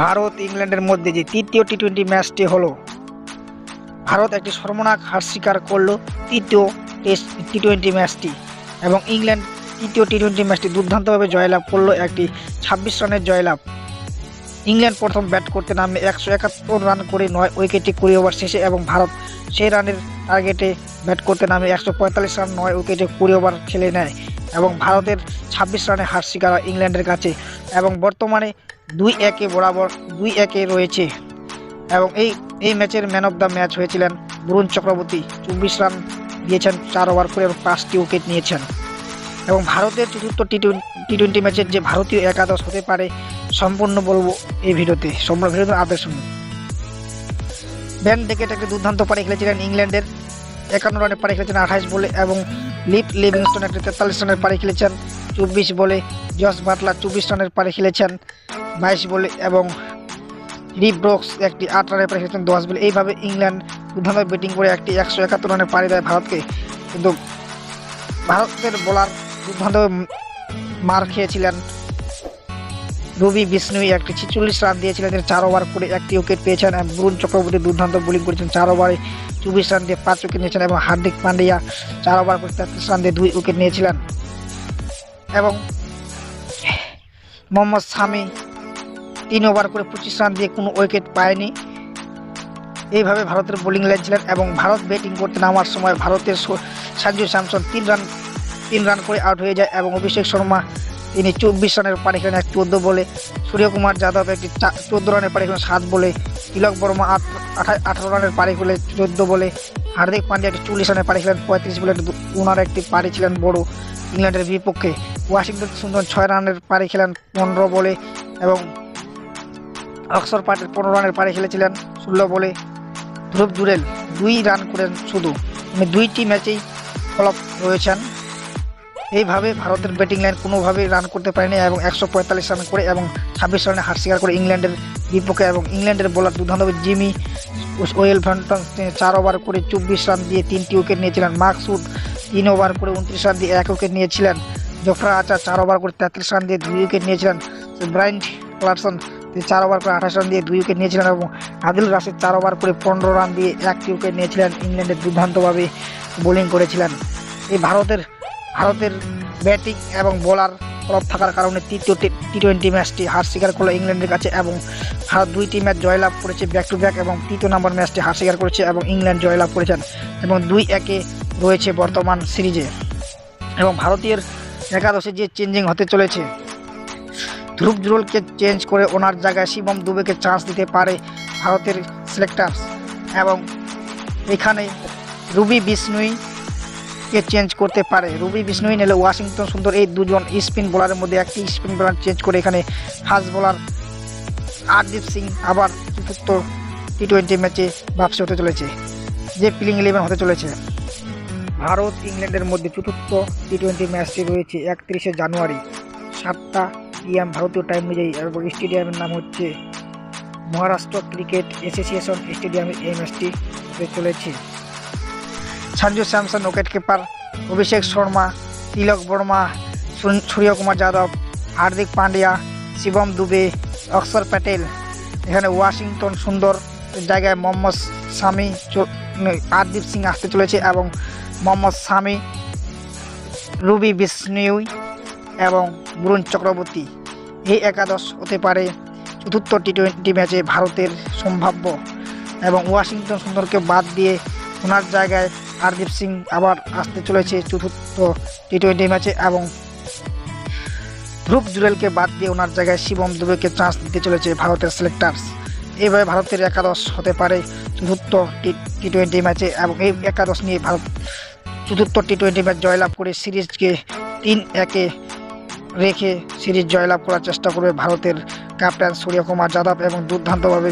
ভারত, ইংল্যান্ডের মধ্যে যে তৃতীয় টি টোয়েন্টি ম্যাচটি হলো, ভারত একটি সর্বনাক হার স্বীকার করল তৃতীয় টেস্ট টি টোয়েন্টি ম্যাচটি এবং ইংল্যান্ড তৃতীয় টি টোয়েন্টি ম্যাচটি দুর্দান্তভাবে জয়লাভ করল একটি ছাব্বিশ রানের জয়লাভ। ইংল্যান্ড প্রথম ব্যাট করতে নামে একশো একাত্তর রান করে নয় উইকেটে কুড়ি ওভার শেষে এবং ভারত সেই রানের টার্গেটে ব্যাট করতে নামে একশো পঁয়তাল্লিশ রান নয় উইকেটে কুড়ি ওভার খেলে নেয় এবং ভারতের ছাব্বিশ রানে হার হয় ইংল্যান্ডের কাছে এবং বর্তমানে দুই একে বরাবর দুই একে রয়েছে। এবং এই এই ম্যাচের ম্যান অফ দ্য ম্যাচ হয়েছিলেন বরুণ চক্রবর্তী। চব্বিশ রান দিয়েছেন, চার ওভার করে এবং পাঁচটি উইকেট নিয়েছেন। এবং ভারতের চতুর্থ টি টি টোয়েন্টি ম্যাচের যে ভারতীয় একাদশ হতে পারে, সম্পূর্ণ বলব এই ভিডিওতে। সম্পূর্ণ ভিডিওতে আদেশ শুনুন। ব্যান ডেকেট একটি দুর্দান্ত পারে খেলেছিলেন ইংল্যান্ডের। একান্ন রানে পারে খেলেছেন আঠাশ বলে এবং লিপ লিভিংস্টন একটি তেতাল্লিশ রানের পারে খেলেছেন, চব্বিশ বলে জস বাটলার চব্বিশ রানের পারে খেলেছেন। বাইশ বলে এবং রিপ ব্রোক্স একটি আট রানের পারে খেলেছেন দশ বলে। এইভাবে ইংল্যান্ড দুর্দান্ত ব্যাটিং করে একটি একশো একাত্তর রানের পাড়ি দেয় ভারতকে। কিন্তু ভারতের বোলার দুর্দান্ত মার খেয়েছিলেন। রবি বিষ্ণুই একটি ছিচল্লিশ রান দিয়েছিলেন, তিনি চার ওভার করে একটি উইকেট পেয়েছেন এবং বরুণ চক্রবর্তী দুর্দান্ত বোলিং করেছেন, চার ওভারে চব্বিশ রান দিয়ে পাঁচ উইকেট নিয়েছেন এবং হার্দিক পান্ডিয়া চার ওভার করে তেত্রিশ রান দিয়ে দুই উইকেট নিয়েছিলেন। এবং মোহাম্মদ শামি তিন ওভার করে পঁচিশ রান দিয়ে কোনো উইকেট পায়নি। এইভাবে ভারতের বোলিং লাইন ছিলেন এবং ভারত ব্যাটিং করতে নামার সময় ভারতের সঞ্জু স্যামসন তিন রান তিন রান করে আউট হয়ে যায় এবং অভিষেক শর্মা তিনি চব্বিশ রানের পারে খেলেন এক চোদ্দ বলে। সূর্যকুমার যাদব একটি চোদ্দ রানের পারে খেলেন সাত বলে। তিলক বর্মা আট আঠা- আঠারো রানের পারে খেলে চোদ্দ বলে। হার্দিক পান্ডিয়া একটি চল্লিশ রানের পারে খেলেন পঁয়ত্রিশ বলে। ওনার একটি পারে ছিলেন বড় ইংল্যান্ডের বিপক্ষে। ওয়াশিংটন সুন্দর ছয় রানের পারে খেলেন পনেরো বলে এবং অক্সর পাটেল পনেরো রানের পারে খেলেছিলেন ষোলো বলে ধ্রুব জুরেল দুই রান করেন শুধু। দুইটি ম্যাচেই ফলপ রয়েছেন। এইভাবে ভারতের ব্যাটিং লাইন কোনোভাবেই রান করতে পারেনি এবং একশো পঁয়তাল্লিশ রান করে এবং ছাব্বিশ রানে হার স্বীকার করে ইংল্যান্ডের বিপক্ষে এবং ইংল্যান্ডের বোলার দুর্দান্তভাবে জিমি ওয়েল ফ্যান্টন চার ওভার করে চব্বিশ রান দিয়ে তিনটি উইকেট নিয়েছিলেন। মার্কসুড তিন ওভার করে উনত্রিশ রান দিয়ে এক উইকেট নিয়েছিলেন। জফরা আচার চার ওভার করে তেত্রিশ রান দিয়ে দুই উইকেট নিয়েছিলেন। ব্রাইন্ট ক্লার্সন তিনি চার ওভার করে আঠাশ রান দিয়ে দুই উইকেট নিয়েছিলেন এবং আদিল রাশিদ চার ওভার করে পনেরো রান দিয়ে একটি উইকেট নিয়েছিলেন, ইংল্যান্ডের দুর্দান্তভাবে বোলিং করেছিলেন। এই ভারতের ভারতের ব্যাটিং এবং বোলার ফলপ থাকার কারণে তৃতীয় টি টোয়েন্টি ম্যাচটি হার স্বীকার করল ইংল্যান্ডের কাছে এবং ভারত দুইটি ম্যাচ জয়লাভ করেছে ব্যাক টু ব্যাক এবং তৃতীয় নম্বর ম্যাচটি হার স্বীকার করেছে এবং ইংল্যান্ড জয়লাভ করেছেন এবং দুই একে রয়েছে বর্তমান সিরিজে। এবং ভারতীয় একাদশে যে চেঞ্জিং হতে চলেছে ধ্রুব জুরলকে চেঞ্জ করে ওনার জায়গায় শিবম দুবেকে চান্স দিতে পারে ভারতের সিলেক্টার্স এবং এখানে রুবি বিষ্ণুই কে চেঞ্জ করতে পারে। রুবি বিষ্ণুই নিলে ওয়াশিংটন সুন্দর এই দুজন স্পিন বোলারের মধ্যে একটি স্পিন বোলার চেঞ্জ করে এখানে ফাস্ট বোলার আরদীপ সিং আবার চতুর্থ টি টোয়েন্টি ম্যাচে বাপসি হতে চলেছে, যে প্লেইং ইলেভেন হতে চলেছে। ভারত ইংল্যান্ডের মধ্যে চতুর্থ টি টোয়েন্টি ম্যাচটি রয়েছে একত্রিশে জানুয়ারি, সাতটা পিএম ভারতীয় টাইম অনুযায়ী এবং স্টেডিয়ামের নাম হচ্ছে মহারাষ্ট্র ক্রিকেট অ্যাসোসিয়েশন স্টেডিয়ামে এই ম্যাচটি হতে চলেছে। Sanju Samson, wicket keeper Abhishek Sharma, Tilak Varma Surya- Suryakumar Yadav, Hardik Pandya, Shivam Dube, Axar Patel. এখানে ওয়াশিংটন সুন্দর জায়গায় মোহাম্মদ চ- আরদীপ সিং আসতে চলেছে এবং মোহাম্মদ শামি, রুবি বিষ্ণুই এবং বরুণ চক্রবর্তী এই একাদশ হতে পারে চতুর্থ টি টোয়েন্টি ম্যাচে ভারতের সম্ভাব্য। এবং ওয়াশিংটন সুন্দরকে বাদ দিয়ে ওনার জায়গায় হারদীপ সিং আবার আসতে চলেছে চতুর্থ টি টোয়েন্টি ম্যাচে এবং ধ্রুব জুরেলকে বাদ দিয়ে ওনার জায়গায় শিবম দুবেকে চান্স দিতে চলেছে ভারতের সিলেক্টার্স এইভাবে ভারতের একাদশ হতে পারে চতুর্থ টি টোয়েন্টি ম্যাচে এবং এই একাদশ নিয়ে ভারত চতুর্থ টি টোয়েন্টি ম্যাচ জয়লাভ করে সিরিজকে তিন একে রেখে সিরিজ জয়লাভ করার চেষ্টা করবে ভারতের ক্যাপ্টেন সূর্যকুমার যাদব এবং দুর্দান্তভাবে